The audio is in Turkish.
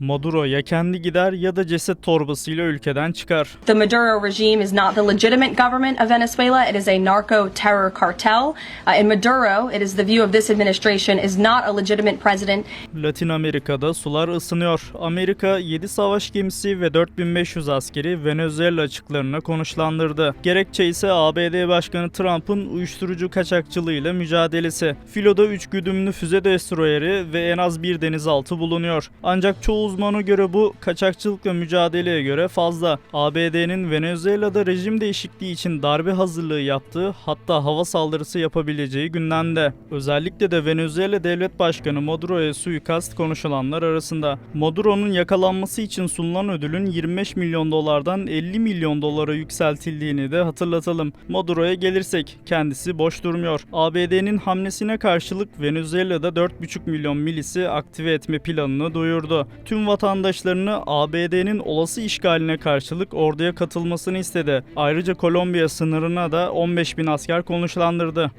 Maduro ya kendi gider ya da ceset torbasıyla ülkeden çıkar. The Maduro regime is not the legitimate government of Venezuela. It is a narco terror cartel. Uh, in Maduro, it is the view of this administration is not a legitimate president. Latin Amerika'da sular ısınıyor. Amerika 7 savaş gemisi ve 4500 askeri Venezuela açıklarına konuşlandırdı. Gerekçe ise ABD Başkanı Trump'ın uyuşturucu kaçakçılığıyla mücadelesi. Filoda 3 güdümlü füze destroyeri ve en az bir denizaltı bulunuyor. Ancak çoğu uzmana göre bu kaçakçılıkla mücadeleye göre fazla. ABD'nin Venezuela'da rejim değişikliği için darbe hazırlığı yaptığı hatta hava saldırısı yapabileceği gündemde. Özellikle de Venezuela Devlet Başkanı Maduro'ya suikast konuşulanlar arasında. Maduro'nun yakalanması için sunulan ödülün 25 milyon dolardan 50 milyon dolara yükseltildiğini de hatırlatalım. Maduro'ya gelirsek kendisi boş durmuyor. ABD'nin hamlesine karşılık Venezuela'da 4,5 milyon milisi aktive etme planını duyurdu. Tüm vatandaşlarını ABD'nin olası işgaline karşılık orduya katılmasını istedi. Ayrıca Kolombiya sınırına da 15 bin asker konuşlandırdı.